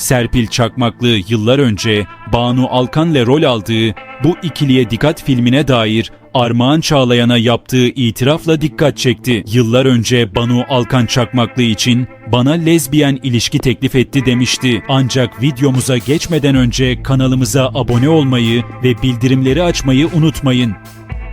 Serpil Çakmaklı yıllar önce Banu Alkan'la rol aldığı bu ikiliye dikkat filmine dair Armağan Çağlayan'a yaptığı itirafla dikkat çekti. Yıllar önce Banu Alkan Çakmaklı için bana lezbiyen ilişki teklif etti demişti. Ancak videomuza geçmeden önce kanalımıza abone olmayı ve bildirimleri açmayı unutmayın.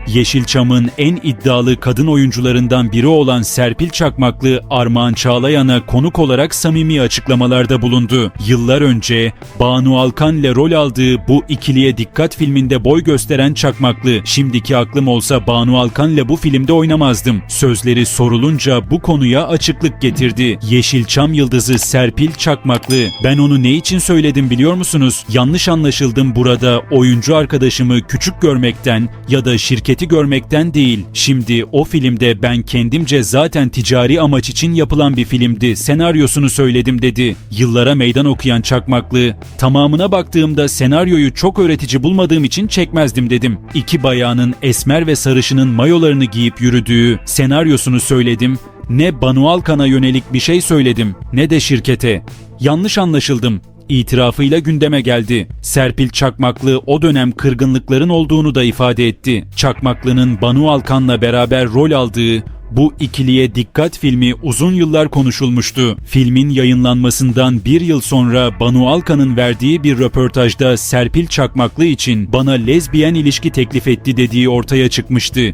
Yeşilçam'ın en iddialı kadın oyuncularından biri olan Serpil Çakmaklı Armağan Çağlayan'a konuk olarak samimi açıklamalarda bulundu. Yıllar önce Banu Alkan'le rol aldığı bu ikiliye dikkat filminde boy gösteren Çakmaklı, şimdiki aklım olsa Banu Alkan'la bu filmde oynamazdım. Sözleri sorulunca bu konuya açıklık getirdi. Yeşilçam yıldızı Serpil Çakmaklı, ben onu ne için söyledim biliyor musunuz? Yanlış anlaşıldım burada oyuncu arkadaşımı küçük görmekten ya da şirketi görmekten değil. Şimdi o filmde ben kendimce zaten ticari amaç için yapılan bir filmdi. Senaryosunu söyledim dedi. Yıllara meydan okuyan Çakmaklı, tamamına baktığımda senaryoyu çok öğretici bulmadığım için çekmezdim dedim. İki bayağının esmer ve sarışının mayolarını giyip yürüdüğü senaryosunu söyledim. Ne Banu Alkan'a yönelik bir şey söyledim ne de şirkete. Yanlış anlaşıldım itirafıyla gündeme geldi. Serpil Çakmaklı o dönem kırgınlıkların olduğunu da ifade etti. Çakmaklı'nın Banu Alkan'la beraber rol aldığı bu ikiliye dikkat filmi uzun yıllar konuşulmuştu. Filmin yayınlanmasından bir yıl sonra Banu Alkan'ın verdiği bir röportajda Serpil Çakmaklı için bana lezbiyen ilişki teklif etti dediği ortaya çıkmıştı.